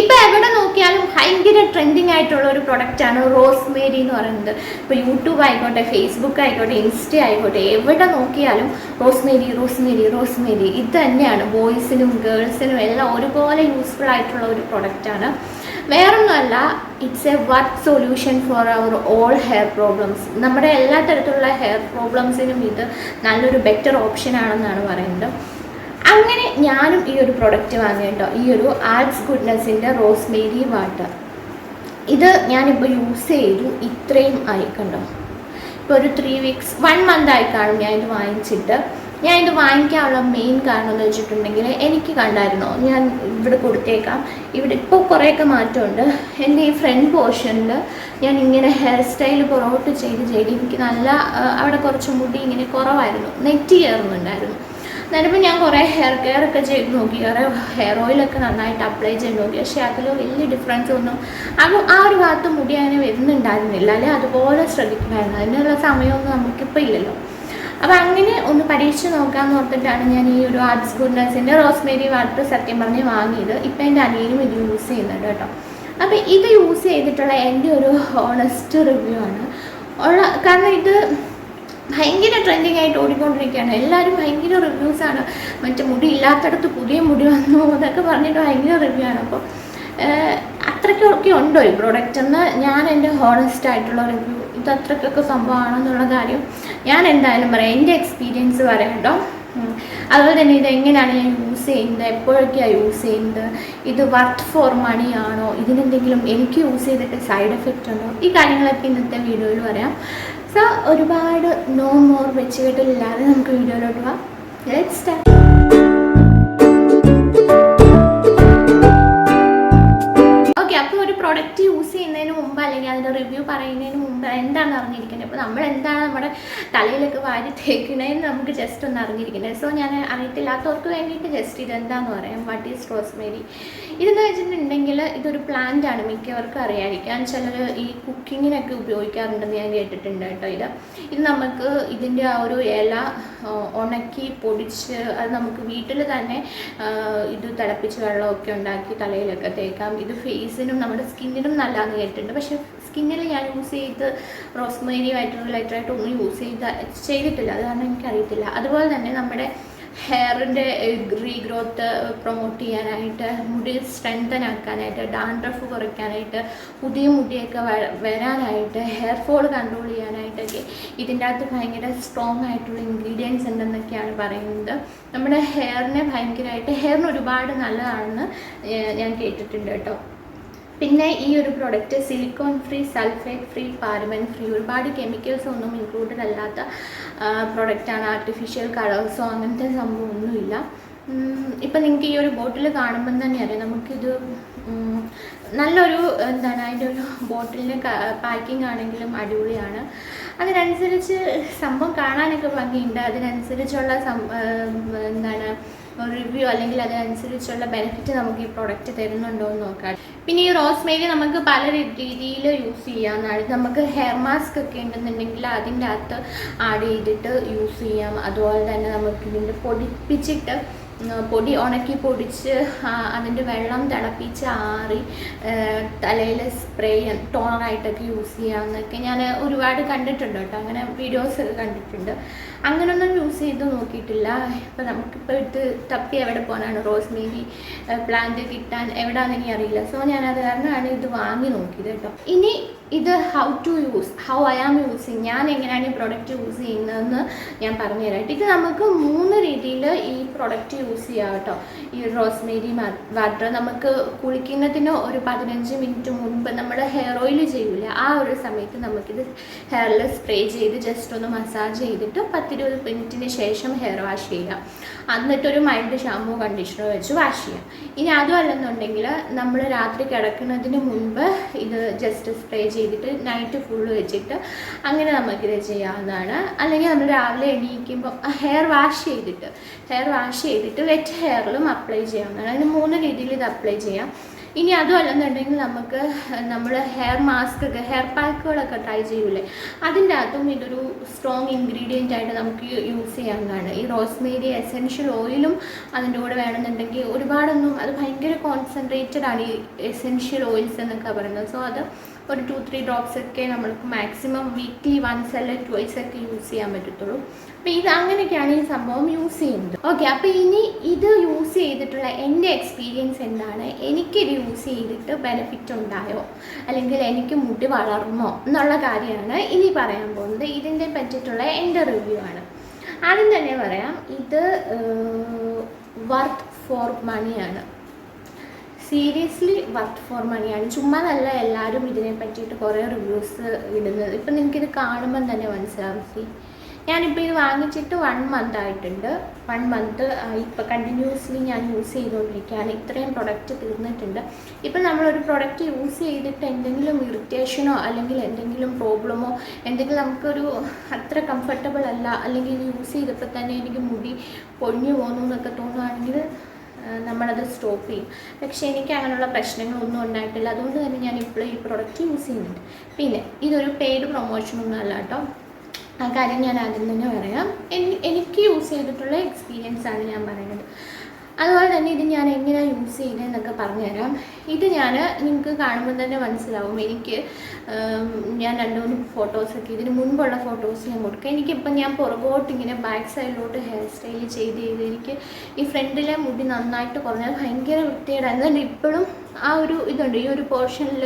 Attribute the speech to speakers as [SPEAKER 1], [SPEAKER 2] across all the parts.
[SPEAKER 1] ഇപ്പൊ എവിടെ നോക്കിയാലും ഭയങ്കര ട്രെൻഡിങ് ആയിട്ടുള്ള ഒരു പ്രൊഡക്റ്റ് ആണ് റോസ് മേരി എന്ന് പറയുന്നത്. ഇപ്പൊ യൂട്യൂബ് ആയിക്കോട്ടെ ഫേസ്ബുക്ക് ആയിക്കോട്ടെ ഇൻസ്റ്റ ആയിക്കോട്ടെ എവിടെ നോക്കിയാലും rosemary rosemary rosemary ഇത് തന്നെയാണ് ബോയ്സിനും ഗേൾസിനും എല്ലാം ഒരുപോലെ യൂസ്ഫുൾ ആയിട്ടുള്ള ഒരു പ്രൊഡക്റ്റ് ആണ്. വേറൊന്നുമല്ല it's a work solution for our all hair problems നമ്മുടെ എല്ലാ തരത്തിലുള്ള ഹെയർ പ്രോബ്ലംസിനും ഇത് നല്ലൊരു ബെറ്റർ ഓപ്ഷൻ ആണെന്നാണ് പറയുന്നത്. അങ്ങനെ ഞാനും ഈ ഒരു പ്രൊഡക്റ്റ് വാങ്ങി കേട്ടോ ഈ ഒരു ആർട്സ് ഗുഡ്നെസ്സിന്റെ റോസ്മേരി വാട്ടർ ഇത് ഞാനിപ്പോൾ യൂസ് ചെയ്തു ഇത്രയും ആയി കണ്ടോ. ഇപ്പോൾ ഒരു ത്രീ വീക്സ് വൺ മന്ത് ആയി കാണും ഞാൻ ഇത് വാങ്ങിച്ചിട്ട്. ഞാൻ ഇത് വാങ്ങിക്കാനുള്ള മെയിൻ കാരണം എന്ന് വെച്ചിട്ടുണ്ടെങ്കിൽ എനിക്ക് കണ്ടായിരുന്നോ? ഞാൻ ഇവിടെ കൊടുത്തേക്കാം. ഇവിടെ ഇപ്പോൾ കുറേയൊക്കെ മാറ്റമുണ്ട്. എന്റെ ഈ ഫ്രണ്ട് പോർഷനിൽ ഞാൻ ഇങ്ങനെ ഹെയർ സ്റ്റൈൽ പുറകോട്ട് ചെയ്ത് ചെയ്ത് എനിക്ക് നല്ല അവിടെ കുറച്ച് മുടി ഇങ്ങനെ കുറവായിരുന്നു. നെറ്റ് കയറുന്നുണ്ടായിരുന്നു എന്നിട്ടിപ്പോൾ ഞാൻ കുറേ ഹെയർ കെയർ ഒക്കെ ചെയ്ത് നോക്കി. കുറേ ഹെയർ ഓയിലൊക്കെ നന്നായിട്ട് അപ്ലൈ ചെയ്ത് നോക്കി. പക്ഷേ അതിൽ വലിയ ഡിഫറൻസ് ഒന്നും അപ്പോൾ ആ ഒരു ഭാഗത്ത് മുടി അങ്ങനെ വരുന്നുണ്ടായിരുന്നില്ല. അല്ലെ? അതുപോലെ ശ്രദ്ധിക്കുമായിരുന്നു. അതിനുള്ള സമയമൊന്നും നമുക്കിപ്പോൾ ഇല്ലല്ലോ. അപ്പോൾ അങ്ങനെ ഒന്ന് പരീക്ഷിച്ച് നോക്കാമെന്ന് ഓർത്തിട്ടാണ് ഞാൻ ഈ ഒരു ആർട്സ് ഗുഡ്നസിന്റെ റോസ്മേരി വാട്ടർ സത്യം പറഞ്ഞ് വാങ്ങിയത്. ഇപ്പം എന്റെ അനിയനും ഇത് യൂസ് ചെയ്യുന്നുണ്ട് കേട്ടോ. അപ്പോൾ ഇത് യൂസ് ചെയ്തിട്ടുള്ള എന്റെ ഒരു ഓണസ്റ്റ് റിവ്യൂ ആണ്. ഉള്ള കാരണം ഇത് ഭയങ്കര ട്രെൻഡിങ് ആയിട്ട് ഓടിക്കൊണ്ടിരിക്കുകയാണ്. എല്ലാവരും ഭയങ്കര റിവ്യൂസ് ആണ്. മറ്റേ മുടി ഇല്ലാത്തടത്ത് പുതിയ മുടി വന്നു എന്നൊക്കെ പറഞ്ഞിട്ട് ഭയങ്കര റിവ്യൂ ആണ്. അപ്പോൾ അത്രയ്ക്കൊക്കെ ഉണ്ടോ ഈ പ്രോഡക്റ്റ് എന്ന് ഞാൻ എന്റെ ഹോണസ്റ്റ് ആയിട്ടുള്ള റിവ്യൂ ഇത് അത്രയ്ക്കൊക്കെ സംഭവമാണെന്നുള്ള കാര്യം ഞാൻ എന്തായാലും പറയാം. എന്റെ എക്സ്പീരിയൻസ് പറയാം കേട്ടോ. ഉം. അതുപോലെ തന്നെ ഇത് എങ്ങനെയാണ് ഞാൻ യൂസ് ചെയ്യുന്നത്? എപ്പോഴൊക്കെയാണ് യൂസ് ചെയ്യുന്നത്? ഇത് വർത്ത് ഫോർ മണി ആണോ? ഇതിനെന്തെങ്കിലും എനിക്ക് യൂസ് ചെയ്തിട്ട് സൈഡ് എഫക്റ്റ് ഉണ്ടോ? ഈ കാര്യങ്ങളൊക്കെ ഇന്നത്തെ വീഡിയോയിൽ പറയാം. സോ ഒരുപാട് നോ മോർ വെച്ചുകെട്ടില്ലാതെ നമുക്ക് വീഡിയോയിലോട്ട് പോവാം. സ്റ്റാർട്ട് ഓക്കെ പ്രൊഡക്റ്റ് യൂസ് ചെയ്യുന്നതിന് മുമ്പ് അല്ലെങ്കിൽ അതിന്റെ റിവ്യൂ പറയുന്നതിന് മുമ്പ് എന്താണ് അറിഞ്ഞിരിക്കുന്നത് അപ്പോൾ നമ്മൾ എന്താണ് നമ്മുടെ തലയിലൊക്കെ വാരി തേക്കണേന്ന് നമുക്ക് ജസ്റ്റ് ഒന്ന് അറിഞ്ഞിരിക്കുന്നത് സോ ഞാൻ അറിയത്തില്ലാത്തവർക്ക് വേണ്ടിയിട്ട് ജസ്റ്റ് ഇതെന്താന്ന് പറയാം. വാട്ട് ഈസ് റോസ്മേരി ഇതെന്ന് വെച്ചിട്ടുണ്ടെങ്കിൽ ഇതൊരു പ്ലാന്റ് ആണ്. മിക്കവർക്കും അറിയാതിരിക്കാൻ ചിലർ ഈ കുക്കിങ്ങിനൊക്കെ ഉപയോഗിക്കാറുണ്ടെന്ന് ഞാൻ കേട്ടിട്ടുണ്ട് കേട്ടോ ഇത്. ഇത് നമുക്ക് ഇതിന്റെ ആ ഒരു ഇല ഉണക്കി പൊടിച്ച് അത് നമുക്ക് വീട്ടിൽ തന്നെ ഇത് തിളപ്പിച്ച് വെള്ളമൊക്കെ ഉണ്ടാക്കി തലയിലൊക്കെ തേക്കാം. ഇത് ഫേസിനും നമ്മുടെ സ്കിന്നിനും നല്ലതെന്ന് കേട്ടിട്ടുണ്ട്. പക്ഷേ സ്കിന്നിൽ ഞാൻ യൂസ് ചെയ്ത് റോസ്മേരി റിലേറ്റഡ് ആയിട്ട് ഒന്നും യൂസ് ചെയ്ത ചെയ്തിട്ടില്ല. അത് കാരണം എനിക്കറിയത്തില്ല. അതുപോലെ തന്നെ നമ്മുടെ ഹെയറിന്റെ റീഗ്രോത്ത് പ്രൊമോട്ട് ചെയ്യാനായിട്ട് മുടി സ്ട്രെങ്തൻ ആക്കാനായിട്ട് ഡാൻഡ്രഫ് കുറയ്ക്കാനായിട്ട് പുതിയ മുടിയൊക്കെ വരാനായിട്ട് ഹെയർ ഫോൾ കൺട്രോൾ ചെയ്യാനായിട്ടൊക്കെ ഇതിന്റെ അകത്ത് ഭയങ്കര സ്ട്രോങ് ആയിട്ടുള്ള ഇൻഗ്രീഡിയൻസ് ഉണ്ടെന്നൊക്കെയാണ് പറയുന്നത്. നമ്മുടെ ഹെയറിനെ ഭയങ്കരമായിട്ട് ഹെയറിന് ഒരുപാട് നല്ലതാണെന്ന് ഞാൻ കേട്ടിട്ടുണ്ട് കേട്ടോ. പിന്നെ ഈ ഒരു product silicone free sulphate free paraben free ഒരുപാട് കെമിക്കൽസ് ഒന്നും ഇൻക്ലൂഡഡ് അല്ലാത്ത പ്രോഡക്റ്റാണ് ആർട്ടിഫിഷ്യൽ കളേഴ്സോ അങ്ങനത്തെ സംഭവമൊന്നുമില്ല ഇപ്പം നിങ്ങൾക്ക് ഈ ഒരു ബോട്ടിൽ കാണുമ്പം തന്നെ അറിയാം. നമുക്കിത് നല്ലൊരു എന്താണ് അതിന്റെ ഒരു ബോട്ടിലിന്റെ പാക്കിംഗ് ആണെങ്കിലും അടിപൊളിയാണ്. അതിനനുസരിച്ച് സംഭവം കാണാനൊക്കെ ഭംഗിയുണ്ട്. അതിനനുസരിച്ചുള്ള എന്താണ് റിവ്യൂ അല്ലെങ്കിൽ അതിനനുസരിച്ചുള്ള ബെനിഫിറ്റ് നമുക്ക് ഈ പ്രൊഡക്റ്റ് തരുന്നുണ്ടോ എന്ന് നോക്കാം. പിന്നെ ഈ റോസ്മേരി നമുക്ക് പല രീതിയിൽ യൂസ് ചെയ്യാവുന്നതാണ് നമുക്ക് ഹെയർ മാസ്ക് ഒക്കെ ഉണ്ടെന്നുണ്ടെങ്കിൽ അതിന്റെ അകത്ത് ആഡ് ചെയ്തിട്ട് യൂസ് ചെയ്യാം. അതുപോലെ തന്നെ നമുക്ക് ഇതിന്റെ പൊടിപ്പിച്ചിട്ട് പൊടി ഉണക്കി പൊടിച്ച് അതിന്റെ വെള്ളം തിളപ്പിച്ച് ആറി തലയിൽ സ്പ്രേ ടോണറായിട്ടൊക്കെ യൂസ് ചെയ്യാമെന്നൊക്കെ ഞാൻ ഒരുപാട് കണ്ടിട്ടുണ്ട് കേട്ടോ. അങ്ങനെ വീഡിയോസ് ഒക്കെ കണ്ടിട്ടുണ്ട്. അങ്ങനൊന്നും യൂസ് ചെയ്ത് നോക്കിയിട്ടില്ല. ഇപ്പം നമുക്കിപ്പോൾ ഇത് തപ്പി എവിടെ പോകാനാണ്? റോസ്മേരി പ്ലാന്റ് കിട്ടാൻ എവിടെയാണെന്ന് എനിക്കറിയില്ല സോ ഞാനത് കാരണമാണ് ഇത് വാങ്ങി നോക്കിയത് കേട്ടോ. ഇനി ഇത് how to use how I am using ഞാൻ എങ്ങനെയാണ് ഈ പ്രൊഡക്റ്റ് യൂസ് ചെയ്യുന്നതെന്ന് ഞാൻ പറഞ്ഞുതരാം. ഇത് നമുക്ക് മൂന്ന് രീതിയിൽ ഈ പ്രൊഡക്റ്റ് യൂസ് ചെയ്യാം കേട്ടോ. ഈ റോസ്മേരി വാട്ടർ നമുക്ക് കുളിക്കുന്നതിന് ഒരു പതിനഞ്ച് മിനിറ്റ് മുൻപ് നമ്മൾ ഹെയർ ഓയിൽ ചെയ്യൂല ആ ഒരു സമയത്ത് നമുക്കിത് ഹെയറിൽ സ്പ്രേ ചെയ്ത് ജസ്റ്റ് ഒന്ന് മസാജ് ചെയ്തിട്ട് പത്തിരുപത് മിനിറ്റിന് ശേഷം ഹെയർ വാഷ് ചെയ്യാം. എന്നിട്ടൊരു മൈൽഡ് ഷാമ്പൂ കണ്ടീഷണർ വെച്ച് വാഷ് ചെയ്യാം. ഇനി അതും അല്ലെന്നുണ്ടെങ്കിൽ നമ്മൾ രാത്രി കിടക്കുന്നതിന് മുൻപ് ഇത് ജസ്റ്റ് സ്പ്രേ ചെയ്തിട്ട് നൈറ്റ് ഫുള്ള് വെച്ചിട്ട് അങ്ങനെ നമുക്കിത് ചെയ്യാവുന്നതാണ്. അല്ലെങ്കിൽ നമ്മൾ രാവിലെ എണീക്കുമ്പോൾ ഹെയർ വാഷ് ചെയ്തിട്ട് ഹെയർ വാഷ് ചെയ്തിട്ട് വെറ്റ് ഹെയറിലും അപ്ലൈ ചെയ്യാവുന്നതാണ്. അതിന് മൂന്ന് രീതിയിൽ ഇത് അപ്ലൈ ചെയ്യാം. ഇനി അതുമല്ലെന്നുണ്ടെങ്കിൽ നമുക്ക് നമ്മൾ ഹെയർ മാസ്ക് ഒക്കെ ഹെയർ പാക്കുകളൊക്കെ ട്രൈ ചെയ്യൂലേ? അതിന്റെ അകത്തും ഇതൊരു സ്ട്രോങ് ഇൻഗ്രീഡിയന്റ് ആയിട്ട് നമുക്ക് യൂസ് ചെയ്യാവുന്നതാണ്. ഈ റോസ്മേരി എസെൻഷ്യൽ ഓയിലും അതിന്റെ കൂടെ വേണമെന്നുണ്ടെങ്കിൽ ഒരുപാടൊന്നും അത് ഭയങ്കര കോൺസെൻട്രേറ്റഡ് ആണ് ഈ എസെൻഷ്യൽ ഓയിൽസ് എന്നൊക്കെ പറയുന്നത്. സോ അത് ഒരു ടു ത്രീ ഡ്രോപ്സ് ഒക്കെ നമ്മൾക്ക് മാക്സിമം വീക്ക്ലി വൺസ് അല്ലെ ട്വൈസ് ഒക്കെ യൂസ് ചെയ്യാൻ പറ്റത്തുള്ളൂ. അപ്പോൾ ഇത് അങ്ങനെയൊക്കെയാണ് ഈ സംഭവം യൂസ് ചെയ്യുന്നത്. ഓക്കെ അപ്പോൾ ഇനി ഇത് യൂസ് ചെയ്തിട്ടുള്ള എന്റെ എക്സ്പീരിയൻസ് എന്താണ്? എനിക്കിത് യൂസ് ചെയ്തിട്ട് ബെനിഫിറ്റ് ഉണ്ടായോ? അല്ലെങ്കിൽ എനിക്ക് മുടി വളർന്നോ? എന്നുള്ള കാര്യമാണ് ഇനി പറയാൻ പോകുന്നത്. ഇതിന്റെ പറ്റിയിട്ടുള്ള എന്റെ റിവ്യൂ ആണ്. ആദ്യം തന്നെ പറയാം ഇത് വർത്ത് ഫോർ മണിയാണ് സീരിയസ്ലി വർത്ത് ഫോർ മണിയാണ് ചുമ്മാ നല്ല എല്ലാവരും ഇതിനെ പറ്റിയിട്ട് കുറേ റിവ്യൂസ് ഇടുന്നത്. ഇപ്പം നിങ്ങൾക്കിത് കാണുമ്പം തന്നെ മനസ്സിലാവും. സി ഞാനിപ്പോൾ ഇത് വാങ്ങിച്ചിട്ട് വൺ മന്ത് ആയിട്ടുണ്ട്. വൺ മന്ത് ഇപ്പോൾ കണ്ടിന്യൂസ്ലി ഞാൻ യൂസ് ചെയ്തുകൊണ്ടിരിക്കുകയാണ്. ഇത്രയും പ്രൊഡക്റ്റ് തീർന്നിട്ടുണ്ട്. ഇപ്പം നമ്മളൊരു പ്രൊഡക്റ്റ് യൂസ് ചെയ്തിട്ട് എന്തെങ്കിലും ഇറിറ്റേഷനോ അല്ലെങ്കിൽ എന്തെങ്കിലും പ്രോബ്ലമോ എന്തെങ്കിലും നമുക്കൊരു അത്ര കംഫർട്ടബിൾ അല്ല അല്ലെങ്കിൽ യൂസ് ചെയ്തപ്പോൾ തന്നെ എനിക്ക് മുടി പൊഴിഞ്ഞു പോകുന്നു എന്നൊക്കെ തോന്നുകയാണെങ്കിൽ നമ്മളത് സ്റ്റോപ്പ് ചെയ്യും. പക്ഷേ എനിക്ക് അങ്ങനെയുള്ള പ്രശ്നങ്ങളൊന്നും ഉണ്ടായിട്ടില്ല. അതുകൊണ്ട് തന്നെ ഞാൻ ഇപ്പോഴും ഈ പ്രൊഡക്റ്റ് യൂസ് ചെയ്യുന്നുണ്ട്. പിന്നെ ഇതൊരു പെയ്ഡ് പ്രൊമോഷനൊന്നും അല്ല കേട്ടോ. ആ കാര്യം ഞാൻ ആദ്യം തന്നെ പറയാം. എനിക്ക് യൂസ് ചെയ്തിട്ടുള്ള എക്സ്പീരിയൻസ് ആണ് ഞാൻ പറയുന്നത്. അതുപോലെ തന്നെ ഇത് ഞാൻ എങ്ങനെ യൂസ് ചെയ്യുന്നതെന്നൊക്കെ പറഞ്ഞുതരാം. ഇത് ഞാൻ നിങ്ങൾക്ക് കാണുമ്പോൾ തന്നെ മനസ്സിലാവും. എനിക്ക് ഞാൻ രണ്ട് മൂന്ന് ഫോട്ടോസൊക്കെ ഇതിന് മുൻപുള്ള ഫോട്ടോസ് ഞാൻ കൊടുക്കാം. എനിക്കിപ്പം ഞാൻ പുറകോട്ട് ഇങ്ങനെ ബാക്ക് സൈഡിലോട്ട് ഹെയർ സ്റ്റൈൽ ചെയ്ത് ചെയ്ത് എനിക്ക് ഈ ഫ്രണ്ടിലെ മുടി നന്നായിട്ട് കുറഞ്ഞാൽ ഭയങ്കര വൃത്തിയുടെ അതുകൊണ്ട് ഇപ്പോഴും ആ ഒരു ഇതുണ്ട്. ഈ ഒരു പോർഷനിൽ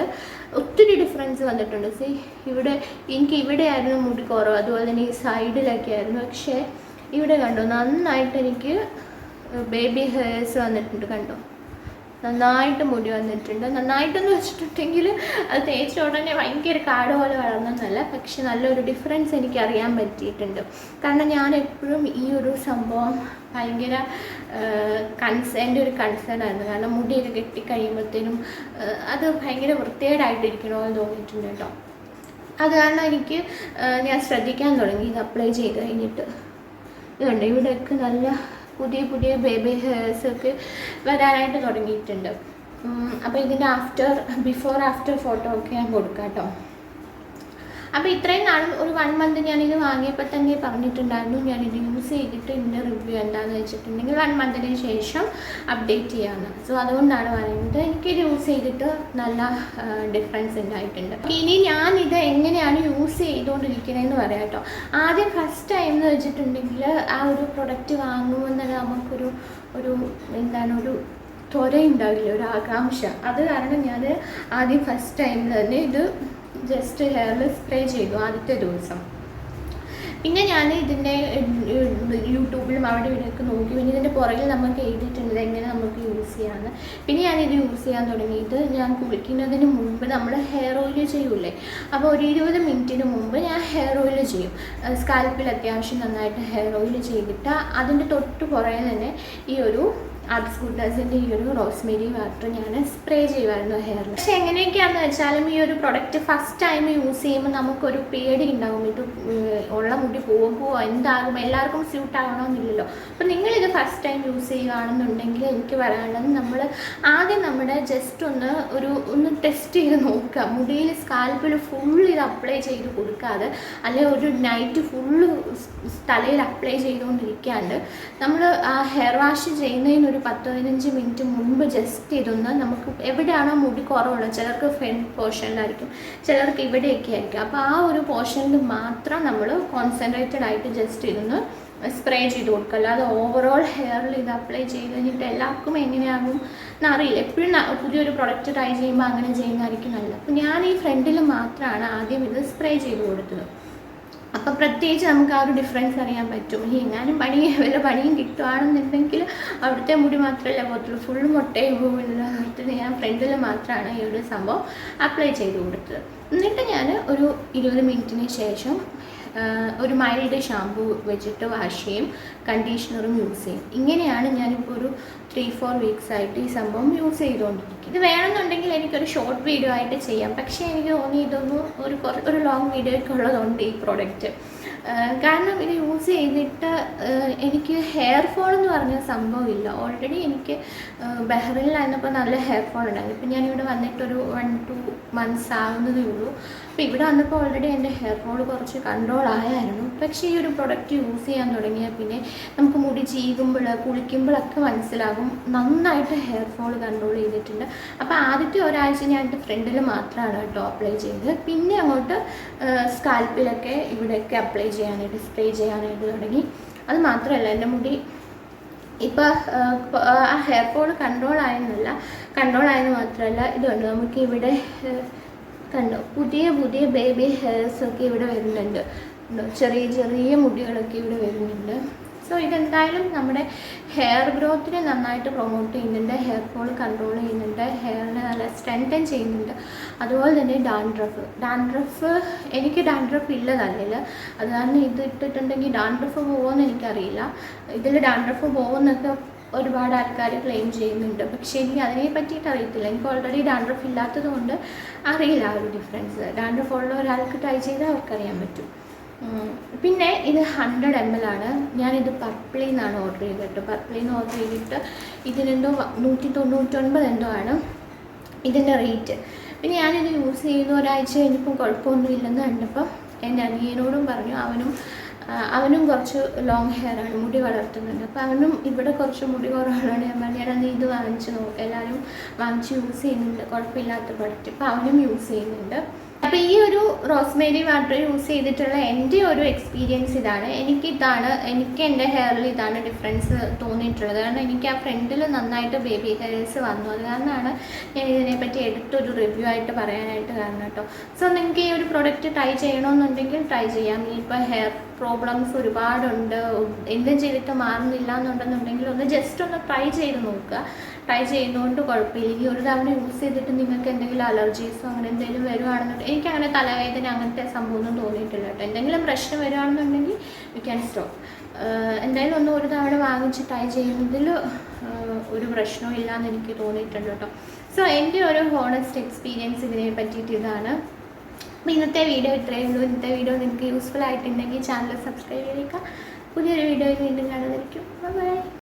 [SPEAKER 1] ഒത്തിരി ഡിഫറൻസ് വന്നിട്ടുണ്ട്. സി ഇവിടെ എനിക്ക് ഇവിടെയായിരുന്നു മുടി കുറവ്. അതുപോലെ തന്നെ ഈ സൈഡിലൊക്കെ ആയിരുന്നു. പക്ഷേ ഇവിടെ കണ്ടു നന്നായിട്ട് എനിക്ക് ബേബി ഹെയർസ് വന്നിട്ടുണ്ട് കണ്ടോ? നന്നായിട്ട് മുടി വന്നിട്ടുണ്ട്. നന്നായിട്ടെന്ന് വെച്ചിട്ടുണ്ടെങ്കിൽ അത് തേച്ച ഉടനെ ഭയങ്കര കാട് പോലെ വളർന്നെന്നല്ല പക്ഷെ നല്ലൊരു ഡിഫറൻസ് എനിക്ക് അറിയാൻ പറ്റിയിട്ടുണ്ട്. കാരണം ഞാൻ എപ്പോഴും ഈ ഒരു സംഭവം ഭയങ്കര കൺസ് എന്റെ ഒരു കൺസേൺ ആയിരുന്നു. കാരണം മുടിയൊക്കെ കെട്ടിക്കഴിയുമ്പോഴത്തേനും അത് ഭയങ്കര വൃത്തികേടായിട്ടിരിക്കണമെന്ന് തോന്നിയിട്ടുണ്ട് കേട്ടോ. അത് കാരണം എനിക്ക് ഞാൻ ശ്രദ്ധിക്കാൻ തുടങ്ങി. ഇത് അപ്ലൈ ചെയ്ത് കഴിഞ്ഞിട്ട്. ഇതുണ്ട് ഇവിടെയൊക്കെ നല്ല പുതിയ പുതിയ ബേബി ഹെയർസ് ഒക്കെ വരാനായിട്ട് തുടങ്ങിയിട്ടുണ്ട്. അപ്പോൾ ഇതിന്റെ ആഫ്റ്റർ ബിഫോർ ആഫ്റ്റർ ഫോട്ടോ ഒക്കെ ഞാൻ കൊടുക്കാം കേട്ടോ അപ്പോൾ ഇത്രയും നാളും ഒരു വൺ മന്ത് ഞാനിത് വാങ്ങിയപ്പോൾ തന്നെ പറഞ്ഞിട്ടുണ്ടായിരുന്നു ഞാനിത് യൂസ് ചെയ്തിട്ട് ഇതിന്റെ റിവ്യൂ എന്താണെന്ന് വെച്ചിട്ടുണ്ടെങ്കിൽ വൺ മന്തിന് ശേഷം അപ്ഡേറ്റ് ചെയ്യാമെന്ന് സോ അതുകൊണ്ടാണ് പറയുന്നത് എനിക്കിത് യൂസ് ചെയ്തിട്ട് നല്ല ഡിഫറൻസ് ഉണ്ടായിട്ടുണ്ട്. ഇനി ഞാൻ ഇത് എങ്ങനെയാണ് യൂസ് ചെയ്തുകൊണ്ടിരിക്കുന്നതെന്ന് പറയാം കേട്ടോ ആദ്യം ഫസ്റ്റ് ടൈം എന്ന് വെച്ചിട്ടുണ്ടെങ്കിൽ ആ ഒരു പ്രൊഡക്റ്റ് വാങ്ങുമ്പോൾ തന്നെ നമുക്കൊരു ഒരു എന്താണ് ഒരു ത്വര ഉണ്ടാവില്ല ഒരു ആകാംക്ഷ. അത് കാരണം ഞാൻ ആദ്യം ഫസ്റ്റ് ടൈമിൽ തന്നെ ഇത് ജസ്റ്റ് ഹെയറിൽ സ്പ്രേ ചെയ്തു ആദ്യത്തെ ദിവസം. പിന്നെ ഞാൻ ഇതിന്റെ യൂട്യൂബിലും അവിടെ ഇവിടെയൊക്കെ നോക്കി. പിന്നെ ഇതിന്റെ പുറകിൽ നമുക്ക് എഴുതിയിട്ടുണ്ട് എങ്ങനെ നമുക്ക് യൂസ് ചെയ്യാമെന്ന് പിന്നെ ഞാനിത് യൂസ് ചെയ്യാൻ തുടങ്ങിയിട്ട് ഞാൻ കുളിക്കുന്നതിന് മുമ്പ് നമ്മൾ ഹെയർ ഓയിൽ ചെയ്യൂലേ അപ്പോൾ ഒരു ഇരുപത് മിനിറ്റിന് മുമ്പ് ഞാൻ ഹെയർ ഓയിൽ ചെയ്യും. സ്കാൽപ്പിൽ അത്യാവശ്യം നന്നായിട്ട് ഹെയർ ഓയിൽ ചെയ്തിട്ട് അതിന്റെ തൊട്ട് പുറകെ തന്നെ ഈ ഒരു ആർട്സ് ഗുഡ്നസിന്റെ ഈ ഒരു റോസ്മേരി വാട്ടർ ഞാൻ സ്പ്രേ ചെയ്യുമായിരുന്നു ഹെയറിൽ പക്ഷേ എങ്ങനെയൊക്കെയാണെന്ന് വെച്ചാലും ഈ ഒരു പ്രൊഡക്റ്റ് ഫസ്റ്റ് ടൈം യൂസ് ചെയ്യുമ്പോൾ നമുക്കൊരു പേടി ഉണ്ടാവും. ഇത് ഉള്ള മുടി പോകുമോ എന്താകും എല്ലാവർക്കും സ്യൂട്ട് ആകണമെന്നില്ലല്ലോ അപ്പോൾ നിങ്ങളിത് ഫസ്റ്റ് ടൈം യൂസ് ചെയ്യുകയാണെന്നുണ്ടെങ്കിൽ എനിക്ക് പറയാനുള്ളത് നമ്മൾ ആദ്യം നമ്മുടെ ജസ്റ്റ് ഒന്ന് ഒരു ഒന്ന് ടെസ്റ്റ് ചെയ്ത് നോക്കുക. മുടിയിൽ സ്കാൽപ്പിൽ ഫുൾ ഇത് അപ്ലൈ ചെയ്ത് കൊടുക്കാതെ അല്ലെങ്കിൽ ഒരു നൈറ്റ് ഫുള്ള് തലയിൽ അപ്ലൈ ചെയ്തുകൊണ്ടിരിക്കാണ്ട് നമ്മൾ ഹെയർ വാഷ് ചെയ്യുന്നതിന് ഒരു പത്ത് പതിനഞ്ച് മിനിറ്റ് മുൻപ് ജസ്റ്റ് ഇതൊന്ന് നമുക്ക് എവിടെയാണോ മുടി കുറവുള്ളത് ചിലർക്ക് ഫ്രണ്ട് പോർഷനിലായിരിക്കും ചിലർക്ക് ഇവിടെയൊക്കെ ആയിരിക്കും. അപ്പോൾ ആ ഒരു പോർഷനിൽ മാത്രം നമ്മൾ കോൺസെൻട്രേറ്റഡ് ആയിട്ട് ജസ്റ്റ് ഇതൊന്ന് സ്പ്രേ ചെയ്ത് കൊടുക്കുക. അല്ലാതെ ഓവറോൾ ഹെയറിൽ ഇത് അപ്ലൈ ചെയ്ത് കഴിഞ്ഞിട്ട് എല്ലാവർക്കും എങ്ങനെയാകും എന്നറിയില്ല. എപ്പോഴും പുതിയൊരു പ്രൊഡക്റ്റ് ട്രൈ ചെയ്യുമ്പോൾ അങ്ങനെ ചെയ്യുന്നതായിരിക്കും നല്ലത്. അപ്പോൾ ഞാൻ ഈ ഫ്രണ്ടിൽ മാത്രമാണ് ആദ്യം ഇത് സ്പ്രേ ചെയ്ത് കൊടുത്തത്. അപ്പം പ്രത്യേകിച്ച് നമുക്ക് ആ ഒരു ഡിഫറൻസ് അറിയാൻ പറ്റും. ഇനി എങ്ങാനും പണി വല്ല പണിയും കിട്ടുകയാണെന്നുണ്ടെങ്കിൽ അവിടുത്തെ മുടി മാത്രമല്ല പോകത്തുള്ളൂ ഫുൾ മുട്ടയും പോകുന്നത് ഞാൻ ഫ്രണ്ടിൽ മാത്രമാണ് ഈ ഒരു സംഭവം അപ്ലൈ ചെയ്ത് കൊടുത്തത്. എന്നിട്ട് ഞാൻ ഒരു ഇരുപത് മിനിറ്റിന് ശേഷം ഒരു മൈൽഡ് ഷാമ്പു വെച്ചിട്ട് വാഷ് ചെയ്യും കണ്ടീഷണറും യൂസ് ചെയ്യും. ഇങ്ങനെയാണ് ഞാനിപ്പോൾ ഒരു ത്രീ ഫോർ വീക്സ് ആയിട്ട് ഈ സംഭവം യൂസ് ചെയ്തുകൊണ്ടിരിക്കുന്നത് ഇത് വേണമെന്നുണ്ടെങ്കിൽ എനിക്കൊരു ഷോർട്ട് വീഡിയോ ആയിട്ട് ചെയ്യാം. പക്ഷേ എനിക്ക് തോന്നി ഇതൊന്നും ഒരു ഒരു ലോങ് വീഡിയോ ഒക്കെ ഉള്ളതുകൊണ്ട് ഈ പ്രോഡക്റ്റ് കാരണം ഇത് യൂസ് ചെയ്തിട്ട് എനിക്ക് ഹെയർ ഫോൾ എന്ന് പറഞ്ഞ സംഭവമില്ല ഓൾറെഡി എനിക്ക് ബെഹ്റിനിലായിരുന്നപ്പോൾ നല്ല ഹെയർ ഫോൾ ഉണ്ടായിരുന്നു. ഇപ്പം ഞാനിവിടെ വന്നിട്ടൊരു വൺ ടു മന്ത്സ് ആവുന്നതേ ഉള്ളൂ. അപ്പോൾ ഇവിടെ വന്നപ്പോൾ ഓൾറെഡി എന്റെ ഹെയർ ഫോൾ കുറച്ച് കൺട്രോൾ ആയായിരുന്നു. പക്ഷേ ഈ ഒരു പ്രൊഡക്റ്റ് യൂസ് ചെയ്യാൻ തുടങ്ങിയാൽ പിന്നെ നമുക്ക് മുടി ചീകുമ്പോൾ കുളിക്കുമ്പോഴൊക്കെ മനസ്സിലാകും. നന്നായിട്ട് ഹെയർ ഫോൾ കൺട്രോൾ ചെയ്തിട്ടുണ്ട്. അപ്പോൾ ആദ്യത്തെ ഒരാഴ്ച ഞാൻ എന്റെ ഫ്രണ്ടിൽ മാത്രമാണ് കേട്ടോ അപ്ലൈ ചെയ്തത്. പിന്നെ അങ്ങോട്ട് സ്കാൽപ്പിലൊക്കെ ഇവിടെയൊക്കെ അപ്ലൈ ചെയ്യാനായിട്ട് സ്പ്രേ ചെയ്യാനായിട്ട് തുടങ്ങി. അത് മാത്രമല്ല എന്റെ മുടി ഇപ്പോൾ ആ ഹെയർ ഫോൾ കൺട്രോൾ ആയെന്നല്ല കൺട്രോൾ ആയെന്ന് മാത്രമല്ല ഇതുണ്ട് നമുക്ക് ഇവിടെ കണ്ടോ. പുതിയ പുതിയ ബേബി ഹെയർസ് ഒക്കെ ഇവിടെ വരുന്നുണ്ട്? ചെറിയ ചെറിയ മുടികളൊക്കെ ഇവിടെ വരുന്നുണ്ട്. സോ ഇതെന്തായാലും നമ്മുടെ ഹെയർ ഗ്രോത്തിനെ നന്നായിട്ട് പ്രൊമോട്ട് ചെയ്യുന്നുണ്ട്. ഹെയർ ഫോൾ കൺട്രോൾ ചെയ്യുന്നുണ്ട്. ഹെയറിനെ നല്ല സ്ട്രെങ്തൻ ചെയ്യുന്നുണ്ട്. അതുപോലെ തന്നെ ഡാൻഡ്രഫ് ഡാൻഡ്രഫ് എനിക്ക് ഡാൻഡ്രഫ് ഇല്ല തലയിൽ അത് കാരണം ഇത് ഇട്ടിട്ടുണ്ടെങ്കിൽ ഡാൻഡ്രഫ് പോകുമെന്ന് എനിക്കറിയില്ല. ഇതിൽ ഡാൻഡ്രഫ് പോകുമെന്നൊക്കെ ഒരുപാട് ആൾക്കാർ ക്ലെയിം ചെയ്യുന്നുണ്ട്. പക്ഷെ എനിക്ക് അതിനെ പറ്റിയിട്ട് അറിയത്തില്ല. എനിക്ക് ഓൾറെഡി ഡാൻഡ്രഫ് ഇല്ലാത്തത് കൊണ്ട് അറിയില്ല ആ ഒരു ഡിഫറൻസ് ഡാൻഡ്രഫ് ഉള്ള ഒരാൾക്ക് ട്രൈ ചെയ്താൽ അവർക്കറിയാൻ പറ്റും. പിന്നെ ഇത് ഹൺഡ്രഡ് എം എൽ ആണ്. ഞാനിത് പർപ്പിളിൽ നിന്നാണ് ഓർഡർ ചെയ്തിട്ട് പർപ്പിളിൽ നിന്ന് ഓർഡർ ചെയ്തിട്ട് ഇതിനെന്തോ നൂറ്റി തൊണ്ണൂറ്റൊൻപത് എന്തോ ആണ് ഇതിന്റെ റേറ്റ് പിന്നെ ഞാനിത് യൂസ് ചെയ്യുന്ന ഒരാഴ്ച കഴിഞ്ഞപ്പോൾ കുഴപ്പമൊന്നുമില്ലെന്ന് കണ്ടപ്പോൾ എന്റെ അനിയനോടും പറഞ്ഞു അവനും അവനും കുറച്ച് ലോങ് ഹെയർ ആണ് മുടി വളർത്തുന്നുണ്ട്. അപ്പോൾ അവനും ഇവിടെ കുറച്ച് മുടി കുറവുള്ളതാണ് ഞാൻ പറഞ്ഞു ഞാനത് ഇത് വാങ്ങിച്ച് നോക്കാം. എല്ലാവരും വാങ്ങിച്ച് യൂസ് ചെയ്യുന്നുണ്ട്. കുഴപ്പമില്ലാത്ത പ്രൊഡക്റ്റ് അപ്പോൾ അവനും യൂസ് ചെയ്യുന്നുണ്ട്. അപ്പോൾ ഈ ഒരു റോസ്മേരി വാട്ടർ യൂസ് ചെയ്തിട്ടുള്ള എന്റെ ഒരു എക്സ്പീരിയൻസ് ഇതാണ്. എനിക്ക് ഇതാണ് എനിക്ക് എന്റെ ഹെയറിൽ ഇതാണ് ഡിഫറൻസ് തോന്നിയിട്ടുള്ളത്. കാരണം എനിക്ക് ആ ഫ്രണ്ടിൽ നന്നായിട്ട് ബേബി ഹെയർസ് വന്നു. അത് കാരണമാണ് ഞാൻ ഇതിനെപ്പറ്റി എടുത്തൊരു റിവ്യൂ ആയിട്ട് പറയാനായിട്ട് കാരണം കേട്ടോ സോ നിങ്ങൾക്ക് ഈ ഒരു പ്രൊഡക്റ്റ് ട്രൈ ചെയ്യണമെന്നുണ്ടെങ്കിൽ ട്രൈ ചെയ്യാം. ഇപ്പോൾ ഹെയർ പ്രോബ്ലംസ് ഒരുപാടുണ്ട്. എന്തും ചെയ്തിട്ട് മാറുന്നില്ല എന്നുണ്ടെന്നുണ്ടെങ്കിൽ ഒന്ന് ജസ്റ്റ് ഒന്ന് ട്രൈ ചെയ്ത് നോക്കുക. ട്രൈ ചെയ്യുന്നതുകൊണ്ട് കുഴപ്പമില്ല. ഇനി ഒരു തവണ യൂസ് ചെയ്തിട്ട് നിങ്ങൾക്ക് എന്തെങ്കിലും അലർജീസോ അങ്ങനെ എന്തെങ്കിലും വരുവാണെന്നുണ്ടെങ്കിൽ എനിക്ക് അങ്ങനെ തലവേദന അങ്ങനത്തെ സംഭവമൊന്നും തോന്നിയിട്ടില്ല കേട്ടോ. എന്തെങ്കിലും പ്രശ്നം വരുവാണെന്നുണ്ടെങ്കിൽ യു ക്യാൻ സ്റ്റോപ്പ് എന്തായാലും ഒന്ന് ഒരു തവണ വാങ്ങിച്ച് ട്രൈ ചെയ്യുന്നതിൽ ഒരു പ്രശ്നവും ഇല്ലയെന്ന് എനിക്ക് തോന്നിയിട്ടുണ്ട് കേട്ടോ. സോ എന്റെ ഒരു ഹോണസ്റ്റ് എക്സ്പീരിയൻസ് ഇതിനെ പറ്റിയിട്ട് ഇതാണ്. അപ്പോൾ ഇന്നത്തെ വീഡിയോ ഇത്രയേ ഉള്ളൂ. ഇന്നത്തെ വീഡിയോ നിങ്ങൾക്ക് യൂസ്ഫുൾ ആയിട്ടുണ്ടെങ്കിൽ ചാനൽ സബ്സ്ക്രൈബ് ചെയ്തേക്കാം പുതിയൊരു വീഡിയോയിൽ വീണ്ടും കാണുന്നതായിരിക്കും. ബൈ